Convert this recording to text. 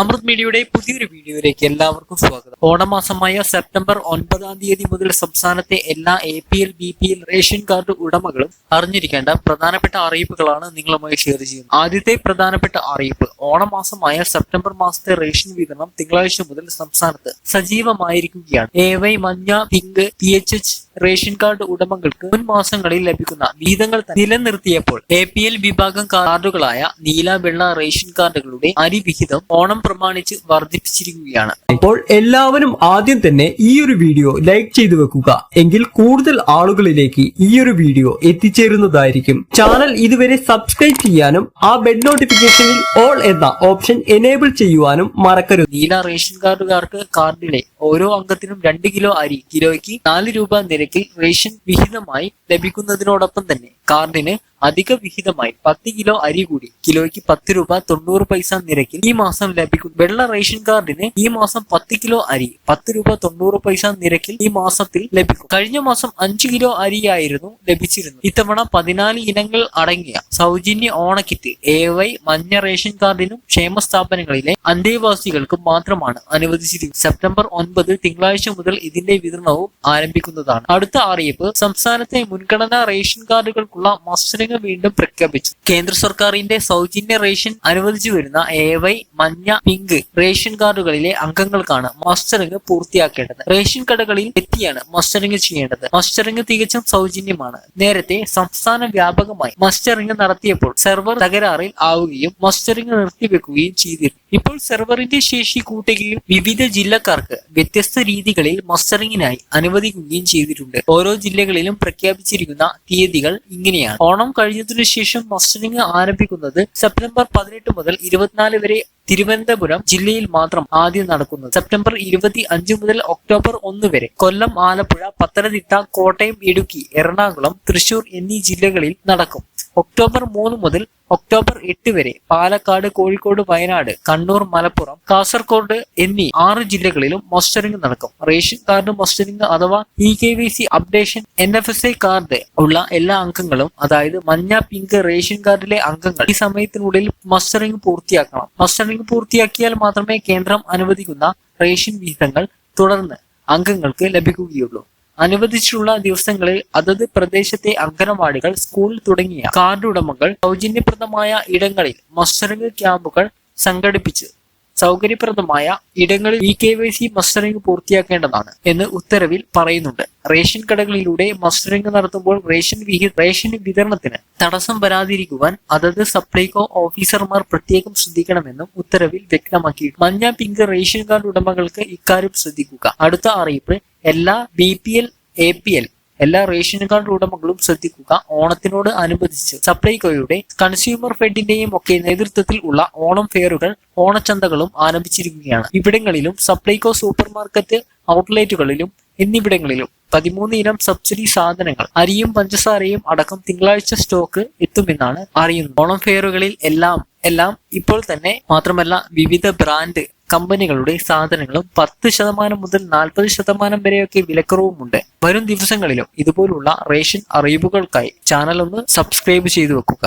അമൃത് മീഡിയയുടെ പുതിയൊരു വീഡിയോയിലേക്ക് എല്ലാവർക്കും സ്വാഗതം. ഓണമാസമായ സെപ്റ്റംബർ ഒൻപതാം തീയതി മുതൽ സംസ്ഥാനത്തെ എല്ലാ A P L B P L ration card ഉടമകളും അറിഞ്ഞിരിക്കേണ്ട പ്രധാനപ്പെട്ട അറിയിപ്പുകളാണ് നിങ്ങളുമായി ഷെയർ ചെയ്യുന്നത്. ആദ്യത്തെ പ്രധാനപ്പെട്ട അറിയിപ്പ് ഓണമാസമായ സെപ്റ്റംബർ മാസത്തെ റേഷൻ വിതരണം തിങ്കളാഴ്ച മുതൽ സംസ്ഥാനത്ത് സജീവമായിരിക്കുകയാണ്. എ വൈ മഞ്ഞ pink P H H ration card ഉടമകൾക്ക് മുൻ മാസങ്ങളിൽ ലഭിക്കുന്ന വീതങ്ങൾ നിലനിർത്തിയപ്പോൾ എ പി എൽ വിഭാഗം കാർഡുകളായ നീല വെള്ള റേഷൻ കാർഡുകളുടെ അരി വിഹിതം ഓണം പ്രമാണിച്ച് വർദ്ധിപ്പിച്ചിരിക്കുകയാണ്. അപ്പോൾ എല്ലാവരും ആദ്യം തന്നെ ഈ ഒരു വീഡിയോ ലൈക്ക് ചെയ്തു വെക്കുക. എങ്കിൽ കൂടുതൽ ആളുകളിലേക്ക് ഈ ഒരു വീഡിയോ എത്തിച്ചേരുന്നതായിരിക്കും. ചാനൽ ഇതുവരെ സബ്സ്ക്രൈബ് ചെയ്യാനും ആ ബെഡ് നോട്ടിഫിക്കേഷനിൽ ഓൾ എന്ന ഓപ്ഷൻ എനേബിൾ ചെയ്യുവാനും മറക്കരുത്. നീല റേഷൻ കാർഡുകാർക്ക് കാർഡിലെ ഓരോ അംഗത്തിനും രണ്ട് കിലോ അരി കിലോയ്ക്ക് നാല് രൂപ നിരക്കിൽ റേഷൻ വിഹിതമായി ലഭിക്കുന്നതിനോടൊപ്പം തന്നെ കാർഡിന് അധിക വിഹിതമായി പത്ത് കിലോ അരി കൂടി കിലോയ്ക്ക് പത്ത് രൂപ തൊണ്ണൂറ് പൈസ നിരക്കിൽ ഈ മാസം ലഭിക്കും വെള്ള റേഷൻ കാർഡിന് ഈ മാസം പത്ത് കിലോ അരി പത്ത് രൂപ തൊണ്ണൂറ് പൈസ നിരക്കിൽ ഈ മാസത്തിൽ ലഭിക്കും. കഴിഞ്ഞ മാസം അഞ്ച് കിലോ അരിയായിരുന്നു ലഭിച്ചിരുന്നത്. ഇത്തവണ പതിനാല് ഇനങ്ങൾ അടങ്ങിയ സൗജന്യ ഓണക്കിറ്റ് എ വൈ മഞ്ഞ റേഷൻ കാർഡിനും ക്ഷേമ സ്ഥാപനങ്ങളിലെ അന്തേവാസികൾക്കും മാത്രമാണ് അനുവദിച്ചിരിക്കുന്നത്. സെപ്റ്റംബർ ഒൻപത് തിങ്കളാഴ്ച മുതൽ ഇതിന്റെ വിതരണവും ആരംഭിക്കുന്നതാണ്. അടുത്ത അറിയിപ്പ് സംസ്ഥാനത്തെ മുൻഗണനാ റേഷൻ കാർഡുകൾക്കുള്ള മത്സരങ്ങൾ വീണ്ടും പ്രഖ്യാപിച്ചു. കേന്ദ്ര സർക്കാരിന്റെ സൗജന്യ റേഷൻ അനുവദിച്ചു വരുന്ന എ വൈ മഞ്ഞ പിങ്ക് റേഷൻ കാർഡുകളിലെ അംഗങ്ങൾക്കാണ് മസ്റ്ററിംഗ് പൂർത്തിയാക്കേണ്ടത്. റേഷൻ കടകളിൽ എത്തിയാണ് മസ്റ്ററിംഗ് ചെയ്യേണ്ടത്. മസ്റ്ററിംഗ് തികച്ചും സൗജന്യമാണ്. നേരത്തെ സംസ്ഥാന വ്യാപകമായി മസ്റ്ററിംഗ് നടത്തിയപ്പോൾ സെർവർ തകരാറിൽ ആവുകയും മസ്റ്ററിംഗ് നിർത്തിവെക്കുകയും ചെയ്തിരുന്നു. ഇപ്പോൾ സെർവറിന്റെ ശേഷി കൂട്ടുകയും വിവിധ ജില്ലക്കാർക്ക് വ്യത്യസ്ത രീതികളിൽ മസ്റ്ററിംഗിനായി അനുവദിക്കുകയും ചെയ്തിട്ടുണ്ട്. ഓരോ ജില്ലകളിലും പ്രഖ്യാപിച്ചിരിക്കുന്ന തീയതികൾ ഇങ്ങനെയാണ്. ഓണം കഴിഞ്ഞതിനു ശേഷം മസ്റ്ററിംഗ് ആരംഭിക്കുന്നത് സെപ്റ്റംബർ പതിനെട്ട് മുതൽ ഇരുപത്തിനാല് വരെ തിരുവനന്തപുരം ജില്ലയിൽ മാത്രം ആദ്യം നടക്കുന്നത്. സെപ്റ്റംബർ ഇരുപത്തി അഞ്ച് മുതൽ ഒക്ടോബർ ഒന്ന് വരെ കൊല്ലം ആലപ്പുഴ പത്തനംതിട്ട കോട്ടയം ഇടുക്കി എറണാകുളം തൃശൂർ എന്നീ ജില്ലകളിൽ നടക്കും. ഒക്ടോബർ മൂന്ന് മുതൽ ഒക്ടോബർ എട്ട് വരെ പാലക്കാട് കോഴിക്കോട് വയനാട് കണ്ണൂർ മലപ്പുറം കാസർഗോഡ് എന്നീ ആറ് ജില്ലകളിലും മോസ്റ്ററിംഗ് നടക്കും. റേഷൻ കാർഡ് മോസ്റ്ററിംഗ് അഥവാ E K V C updation N F S I card ഉള്ള എല്ലാ അംഗങ്ങളും അതായത് മഞ്ഞ പിങ്ക് റേഷൻ കാർഡിലെ അംഗങ്ങൾ ഈ സമയത്തിനുള്ളിൽ മസ്റ്ററിംഗ് പൂർത്തിയാക്കണം. മസ്റ്ററിംഗ് പൂർത്തിയാക്കിയാൽ മാത്രമേ കേന്ദ്രം അനുവദിക്കുന്ന റേഷൻ വിഹിതങ്ങൾ തുടർന്ന് അംഗങ്ങൾക്ക് ലഭിക്കുകയുള്ളൂ. അനുവദിച്ചിട്ടുള്ള ദിവസങ്ങളിൽ അതത് പ്രദേശത്തെ അംഗനവാടികൾ സ്കൂൾ തുടങ്ങിയ കാർഡ് ഉടമകൾ സൗജന്യപ്രദമായ ഇടങ്ങളിൽ മസ്റ്ററിംഗ് ക്യാമ്പുകൾ സംഘടിപ്പിച്ച് സൗകര്യപ്രദമായ ഇടങ്ങളിൽ E K Y C mustering പൂർത്തിയാക്കേണ്ടതാണ് എന്ന് ഉത്തരവിൽ പറയുന്നുണ്ട്. റേഷൻ കടകളിലൂടെ മസ്റ്ററിംഗ് നടത്തുമ്പോൾ റേഷൻ വിഹി റേഷൻ വിതരണത്തിന് തടസ്സം വരാതിരിക്കുവാൻ അതത് സപ്ലൈകോ ഓഫീസർമാർ പ്രത്യേകം ശ്രദ്ധിക്കണമെന്നും ഉത്തരവിൽ വ്യക്തമാക്കി മഞ്ഞ പിങ്ക് റേഷൻ കാർഡ് ഉടമകൾക്ക് ഇക്കാര്യം ശ്രദ്ധിക്കുക. അടുത്ത അറിയിപ്പ് എല്ലാ B P L A P L എല്ലാ റേഷൻ കാർഡ് ഉടമകളും ശ്രദ്ധിക്കുക. ഓണത്തിനോട് അനുബന്ധിച്ച് സപ്ലൈകോയുടെ കൺസ്യൂമർ ഫെഡിന്റെയും ഒക്കെ നേതൃത്വത്തിൽ ഉള്ള ഓണം ഫെയറുകൾ ഓണച്ചന്തകളും ആരംഭിച്ചിരിക്കുകയാണ്. ഇവിടങ്ങളിലും സപ്ലൈകോ സൂപ്പർ മാർക്കറ്റ് ഔട്ട്ലെറ്റുകളിലും എന്നിവിടങ്ങളിലും പതിമൂന്ന് ഇനം സബ്സിഡി സാധനങ്ങൾ അരിയും പഞ്ചസാരയും അടക്കം തിങ്കളാഴ്ച സ്റ്റോക്ക് എത്തുമെന്നാണ് അറിയുന്നത്. ഓണം ഫെയറുകളിൽ എല്ലാം എല്ലാം ഇപ്പോൾ തന്നെ മാത്രമല്ല വിവിധ ബ്രാൻഡ് കമ്പനികളുടെ സാധനങ്ങളും പത്ത് ശതമാനം മുതൽ നാൽപ്പത് ശതമാനം വരെയൊക്കെ വിലക്കുറവുമുണ്ട്. വരും ദിവസങ്ങളിലും ഇതുപോലുള്ള റേഷൻ അറിയിപ്പുകൾക്കായി ചാനൽ ഒന്ന് സബ്സ്ക്രൈബ് ചെയ്തു വെക്കുക.